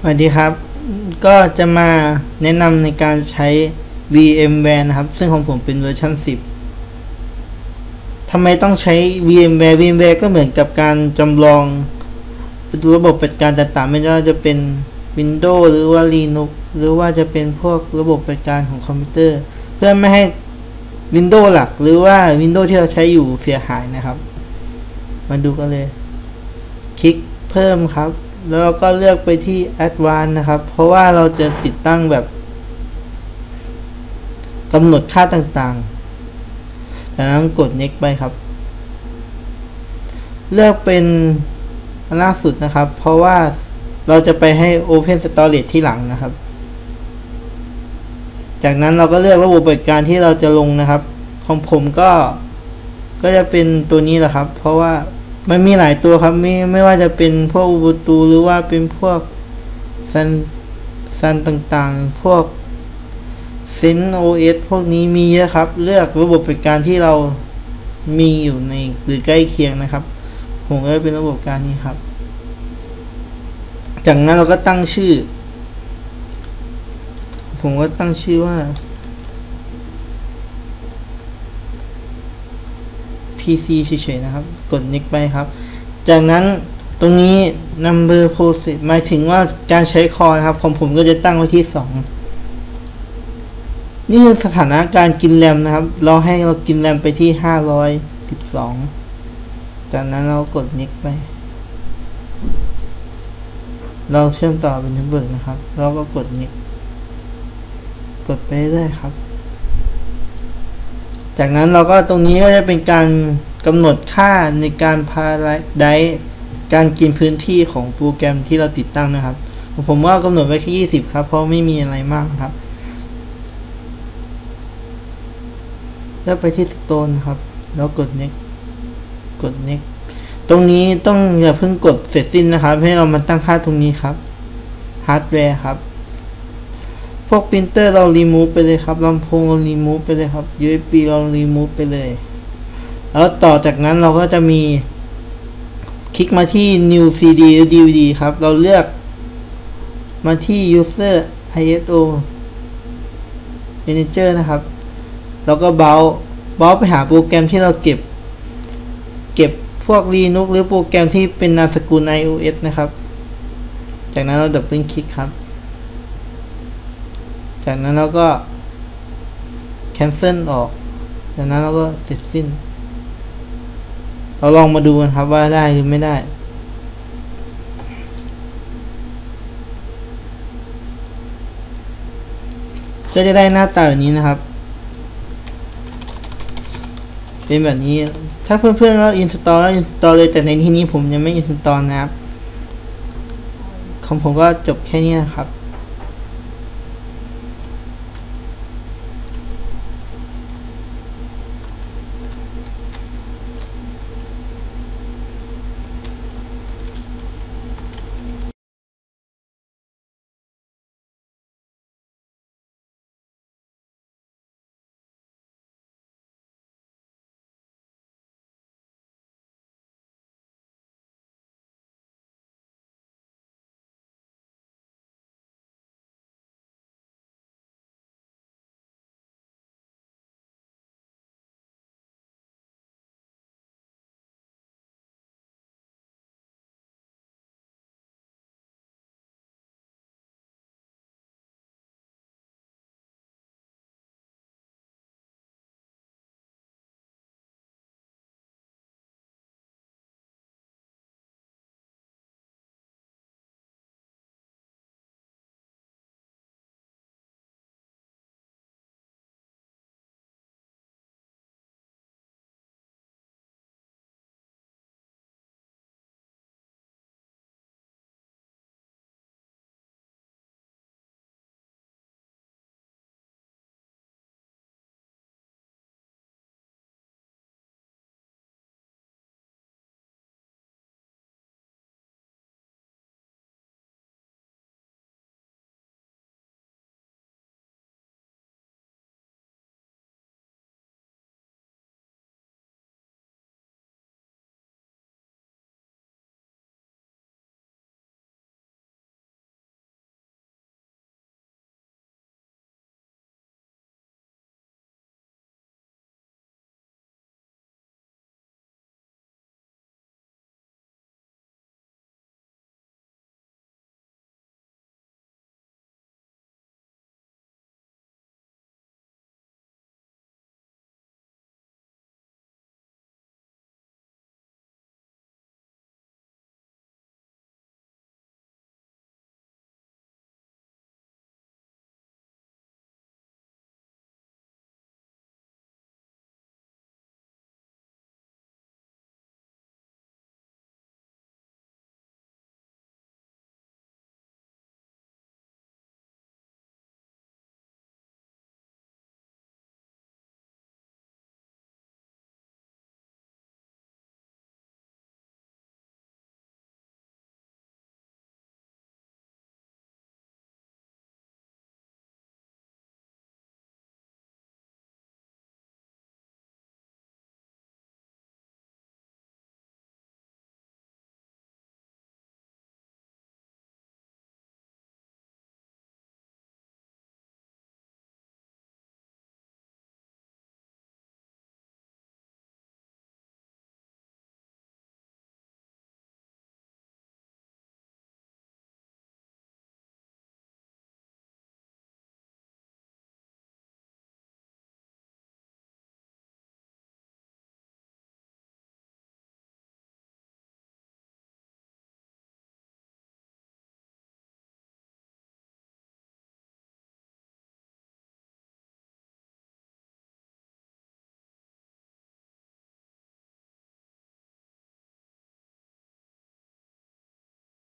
สวัสดีครับ ก็จะมาแนะนำในการใช้ VMware นะครับ ซึ่งของผมเป็นเวอร์ชัน10ทำไมต้องใช้ VMware VMware ก็เหมือนกับการจำลองระบบปฏิบัติการต่างๆ ไม่ว่าจะเป็น Windows หรือว่า Linux หรือว่าจะเป็นพวกระบบปฏิการของคอมพิวเตอร์ เพื่อไม่ให้ Windows หลัก หรือว่า Windows ที่เราใช้อยู่เสียหายนะครับ มาดูกันเลย คลิกเพิ่มครับ แล้วก็เลือกไปที่ Advanced นะครับ เพราะว่าเราจะติดตั้งแบบกำหนดค่าต่างๆ จากนั้นกด next ไปครับ เลือกเป็นล่าสุดนะครับ เพราะว่าเราจะไปให้ Open Storage ที่หลังนะครับ จากนั้นเราก็เลือกระบบปฏิการที่เราจะลงนะครับ ของผมก็ก็จะเป็นตัวนี้แหละครับ เพราะว่า มันมีหลายตัวครับไม่ไม่ว่าจะเป็นพวกอุบูตูหรือว่าเป็นพวกซันซันต่างๆ พวกเซนโอเอสพวกนี้มีเยอะครับ เลือกระบบปฏิการที่เรามีอยู่ในหรือใกล้เคียงนะครับ ผมก็เป็นระบบการนี้ครับ จากนั้นเราก็ตั้งชื่อ ผมก็ตั้งชื่อว่า PC เฉยๆนะครับ กด next ไปครับ จากนั้นตรงนี้ number process หมายถึงว่าการใช้คอนะครับ ของผมก็จะตั้งไว้ที่ 2 นี่คือสถานะการกินแรมนะครับ เราให้เรากินแรมไปที่ 512 จากนั้นเรากด next ไป เราเชื่อมต่อเป็นเน็ตเวิร์กนะครับ เราก็กด next กดไปได้ครับ จากนั้นเราก็ตรงนี้ก็จะเป็นการกำหนดค่าในการพาได้การกินพื้นที่ของโปรแกรมที่เราติดตั้งนะครับ ผมว่ากำหนดไว้แค่ 20 ครับ เพราะไม่มีอะไรมากครับ แล้วไปที่ Stone ครับ แล้วกด next กด next ตรงนี้ต้องอย่าเพิ่งกดเสร็จสิ้นนะครับ ให้เรามาตั้งค่าตรงนี้ครับ hardware ครับ พวกปรินเตอร์เรา remove ไปเลยครับลำโพงเรา remove ไปเลยครับ USB เรา remove ไปเลย แล้วต่อจากนั้นเราก็จะมี คลิกมาที่ new CD หรือ DVD ครับ เราเลือก มาที่ user ISO manager นะครับ แล้วก็เบาเบาไปหาโปรแกรมที่เราเก็บ เก็บพวก Linux หรือโปรแกรมที่เป็นนามสกุล iOS นะครับ จากนั้นเราดับเบิลคลิกครับ จากนั้นเราก็ cancel ออก จากนั้นเราก็เสร็จสิ้น เราลองมาดูกันครับว่าได้หรือไม่ได้ก็จะได้หน้าตาแบบนี้นะครับ เป็นแบบนี้ ถ้าเพื่อนๆเรา install แล้ว install เลย แต่ในที่นี้ผมยังไม่ install นะครับ ของผมก็จบแค่นี้นะครับ